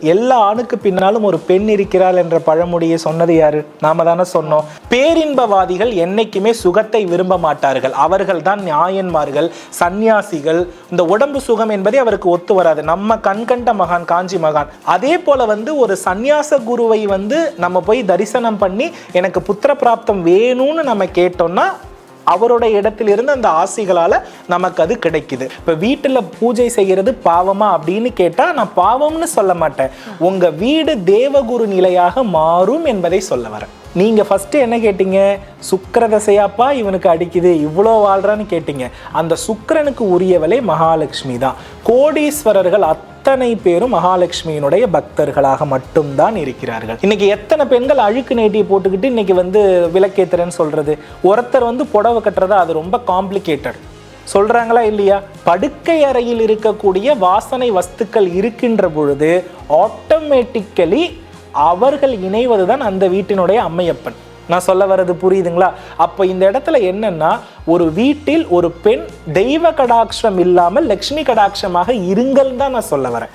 எல்லா ஆணுக்கு பின்னாலும் ஒரு பெண் இருக்கிறாள் என்ற பழமொழியை சொன்னது யாரு? நாம தானே சொன்னோம். பேரின்பவாதிகள் என்னைக்குமே சுகத்தை விரும்ப மாட்டார்கள். அவர்கள் தான் நியாயன்மார்கள் சந்நியாசிகள். இந்த உடம்பு சுகம் என்பதே அவருக்கு ஒத்து வராது. நம்ம கண்கண்ட மகான் காஞ்சி மகான். அதே போல வந்து ஒரு சந்நியாச குருவை வந்து நம்ம போய் தரிசனம் பண்ணி எனக்கு புத்திர பிராப்தம் வேணும்னு நம்ம கேட்டோம்னா அவருடைய இடத்திலிருந்து அந்த ஆசிகளால் நமக்கு அது கிடைக்குது. இப்போ வீட்டில் பூஜை செய்கிறது பாவமா அப்படின்னு கேட்டால் நான் பாவம்னு சொல்ல மாட்டேன். உங்கள் வீடு தேவகுரு நிலையாக மாறும் என்பதை சொல்ல வரேன். நீங்கள் ஃபஸ்ட்டு என்ன கேட்டீங்க? சுக்கர தசையாப்பா இவனுக்கு அடிக்குது இவ்வளோ வாழ்கிறான்னு கேட்டீங்க. அந்த சுக்கரனுக்கு உரியவளே மகாலட்சுமி தான். கோடீஸ்வரர்கள் அத் அத்தனை பேரும் மகாலட்சுமியினுடைய பக்தர்களாக மட்டும்தான் இருக்கிறார்கள்? இன்னைக்கு எத்தனை பெண்கள் அழுக்கு நேட்டியை போட்டுக்கிட்டு இன்னைக்கு வந்து விளக்கேத்துறேன்னு சொல்றது? ஒருத்தர் வந்து புடவை கட்டுறது அது ரொம்ப காம்ப்ளிகேட்டட் சொல்றாங்களா இல்லையா? படுக்கை அறையில் இருக்கக்கூடிய வாசனை வஸ்துக்கள் இருக்கின்ற பொழுது ஆட்டோமேட்டிக்கலி அவர்கள் இணைவதுதான் அந்த வீட்டினுடைய அம்மையப்பன். நான் சொல்ல வர்றது புரியுதுங்களா? அப்போ இந்த இடத்துல என்னன்னா ஒரு வீட்டில் ஒரு பெண் தெய்வ கடாட்சம் இல்லாமல் லக்ஷ்மி கடாட்சமாக இருங்கள் தான் நான் சொல்ல வரேன்.